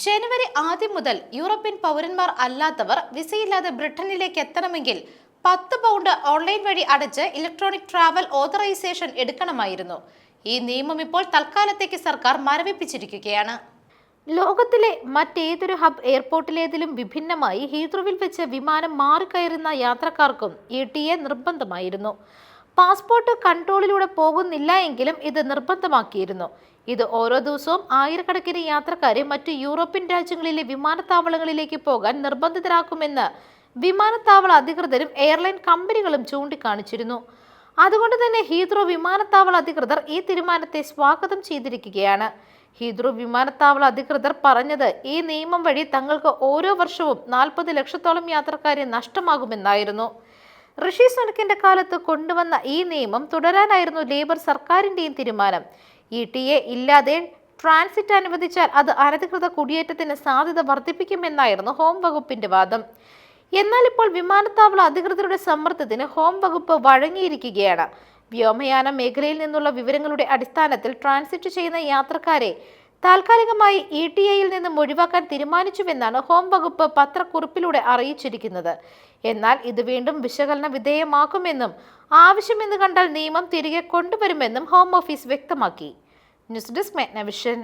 ജനുവരി ആദ്യം മുതൽ യൂറോപ്യൻ പൗരന്മാർ അല്ലാത്തവർ വിസയില്ലാതെ ബ്രിട്ടനിലേക്ക് എത്തണമെങ്കിൽ പത്ത് പൗണ്ട് ഓൺലൈൻ വഴി അടച്ച് ഇലക്ട്രോണിക് ട്രാവൽ ഓതറൈസേഷൻ എടുക്കണമായിരുന്നു. ഈ നിയമം ഇപ്പോൾ തൽക്കാലത്തേക്ക് സർക്കാർ മരവിപ്പിച്ചിരിക്കുകയാണ്. ലോകത്തിലെ മറ്റേതൊരു ഹബ് എയർപോർട്ടിലേതിലും വിഭിന്നമായി ഹീത്രുവിൽ വെച്ച് വിമാനം മാറിക്കയറുന്ന യാത്രക്കാർക്കും ഇ ടി എ നിർബന്ധമായിരുന്നു. പാസ്പോർട്ട് കൺട്രോളിലൂടെ പോകുന്നില്ല എങ്കിലും ഇത് നിർബന്ധമാക്കിയിരുന്നു. ഇത് ഓരോ ദിവസവും ആയിരക്കണക്കിന് യാത്രക്കാരെ മറ്റു യൂറോപ്യൻ രാജ്യങ്ങളിലെ വിമാനത്താവളങ്ങളിലേക്ക് പോകാൻ നിർബന്ധിതരാക്കുമെന്ന് വിമാനത്താവള അധികൃതരും എയർലൈൻ കമ്പനികളും ചൂണ്ടിക്കാണിച്ചിരുന്നു. അതുകൊണ്ട് തന്നെ ഹീത്രോ വിമാനത്താവള അധികൃതർ ഈ തീരുമാനത്തെ സ്വാഗതം ചെയ്തിരിക്കുകയാണ്. ഹീദ്രോ വിമാനത്താവള അധികൃതർ പറഞ്ഞത് ഈ നിയമം വഴി തങ്ങൾക്ക് ഓരോ വർഷവും നാൽപ്പത് ലക്ഷത്തോളം യാത്രക്കാരെ നഷ്ടമാകുമെന്നായിരുന്നു. ഋഷി സുനക്കിന്റെ കാലത്ത് കൊണ്ടുവന്ന ഈ നിയമം തുടരാനായിരുന്നു ലേബർ സർക്കാരിന്റെയും തീരുമാനം. ഇ ടി എ ഇല്ലാതെ ട്രാൻസിറ്റ് അനുവദിച്ചാൽ അത് അനധികൃത കുടിയേറ്റത്തിന് സാധ്യത വർദ്ധിപ്പിക്കുമെന്നായിരുന്നു ഹോം വകുപ്പിന്റെ വാദം. എന്നാൽ ഇപ്പോൾ വിമാനത്താവള അധികൃതരുടെ സമ്മർദ്ദത്തിന് ഹോം വകുപ്പ് വഴങ്ങിയിരിക്കുകയാണ്. വ്യോമയാന മേഖലയിൽ നിന്നുള്ള വിവരങ്ങളുടെ അടിസ്ഥാനത്തിൽ ട്രാൻസിറ്റ് ചെയ്യുന്ന യാത്രക്കാരെ താൽക്കാലികമായി ഇ ടി ഐയിൽ നിന്നും ഒഴിവാക്കാൻ തീരുമാനിച്ചുവെന്നാണ് ഹോം വകുപ്പ് പത്രക്കുറിപ്പിലൂടെ അറിയിച്ചിരിക്കുന്നത്. എന്നാൽ ഇത് വീണ്ടും വിശകലന വിധേയമാക്കുമെന്നും ആവശ്യമെന്ന് കണ്ടാൽ നിയമം തിരികെ കൊണ്ടുവരുമെന്നും ഹോം ഓഫീസ് വ്യക്തമാക്കി. News desk മെഗ്നവിഷൻ.